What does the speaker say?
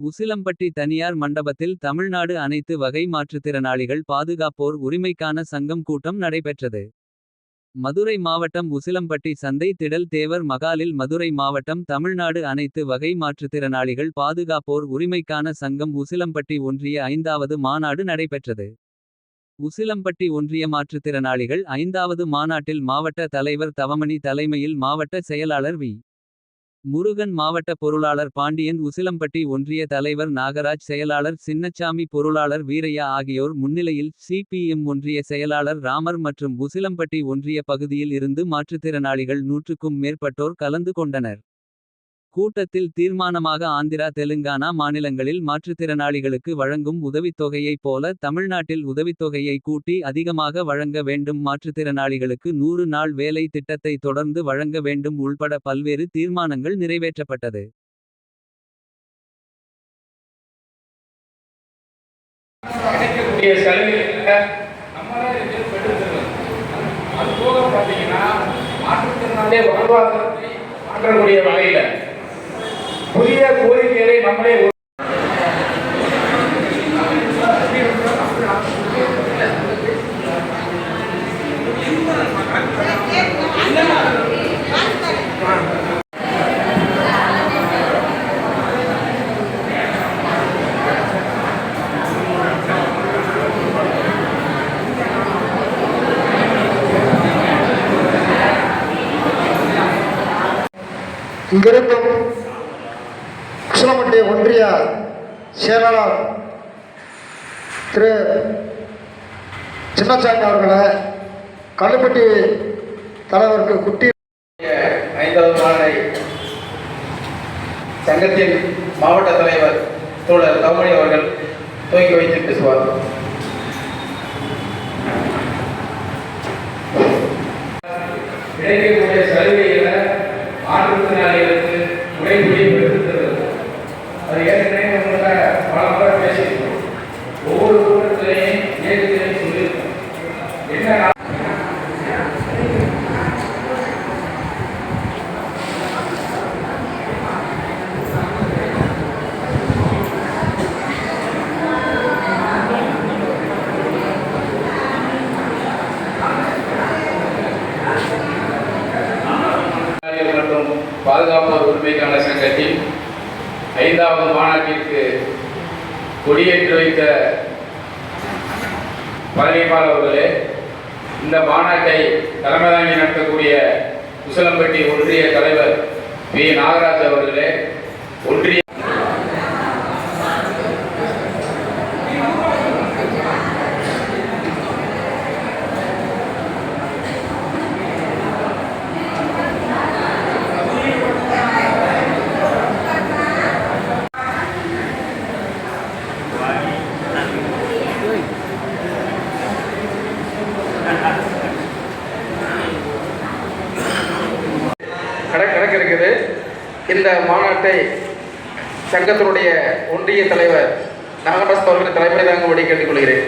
உசிலம்பட்டி தனியார் மண்டபத்தில் தமிழ்நாடு அனைத்து வகை மாற்றுத்திறனாளிகள் பாதுகாப்போர் உரிமைக்கான சங்கம் கூட்டம் நடைபெற்றது. மதுரை மாவட்டம் உசிலம்பட்டி சந்தை திடல் தேவர் மகாலில் மதுரை மாவட்டம் தமிழ்நாடு அனைத்து வகை மாற்றுத்திறனாளிகள் பாதுகாப்போர் உரிமைக்கான சங்கம் உசிலம்பட்டி ஒன்றிய ஐந்தாவது மாநாடு நடைபெற்றது. உசிலம்பட்டி ஒன்றிய மாற்றுத்திறனாளிகள் ஐந்தாவது மாநாட்டில் மாவட்ட தலைவர் தவமணி தலைமையில் மாவட்ட செயலாளர் வி. முருகன் மாவட்ட பொருளாளர் பாண்டியன் உசிலம்பட்டி ஒன்றிய தலைவர் நாகராஜ் செயலாளர் சின்னச்சாமி பொருளாளர் வீரையா ஆகியோர் முன்னிலையில் சிபிஎம் ஒன்றிய செயலாளர் ராமர் மற்றும் உசிலம்பட்டி ஒன்றிய பகுதியில் இருந்து மாற்றுத்திறனாளிகள் நூற்றுக்கும் மேற்பட்டோர் கலந்து கொண்டனர். கூட்டத்தில் தீர்மானமாக ஆந்திரா தெலுங்கானா மாநிலங்களில் மாற்றுத்திறனாளிகளுக்கு வழங்கும் உதவித்தொகையைப் போல தமிழ்நாட்டில் உதவித்தொகையை கூட்டி அதிகமாக வழங்க வேண்டும் மாற்றுத்திறனாளிகளுக்கு நூறு நாள் வேலை திட்டத்தை தொடர்ந்து வழங்க வேண்டும் உள்பட பல்வேறு தீர்மானங்கள் நிறைவேற்றப்பட்டது. கிடைக்கக்கூடிய வாழ்வாதாரத்தை மாற்றக்கூடிய வகையில் புதிய கோரிக்கைகளை நம்மளே உரு- இங்கிருந்தும் குசலமட்டி ஒன்றிய செயலாளர் திரு சின்னசாமி அவர்களை கல்லுப்பட்டி தலைவருக்கு குட்டி ஐந்தாவது நாளை சங்கத்தின் மாவட்ட தலைவர் தோழர் தவமணி அவர்கள் துவக்கி வைத்து பேசுவார் கிடைக்கக்கூடிய பாதுகாப்போர் உரிமைக்கான சங்கத்தின் ஐந்தாவது மாநாட்டிற்கு கொடியேற்றி வைத்த பழனிபால் அவர்களே இந்த மாநாட்டை தலைமை தாங்கி நடத்தக்கூடிய குசலம்பட்டி ஒன்றிய தலைவர் வி. நாகராஜ் அவர்களே ஒன்றிய இந்த மாநாட்டை சங்கத்தினுடைய ஒன்றிய தலைவர் நாகராஜ் அவர்களை தலைமை தாங்கும்படி கேட்டுக்கொள்கிறேன்.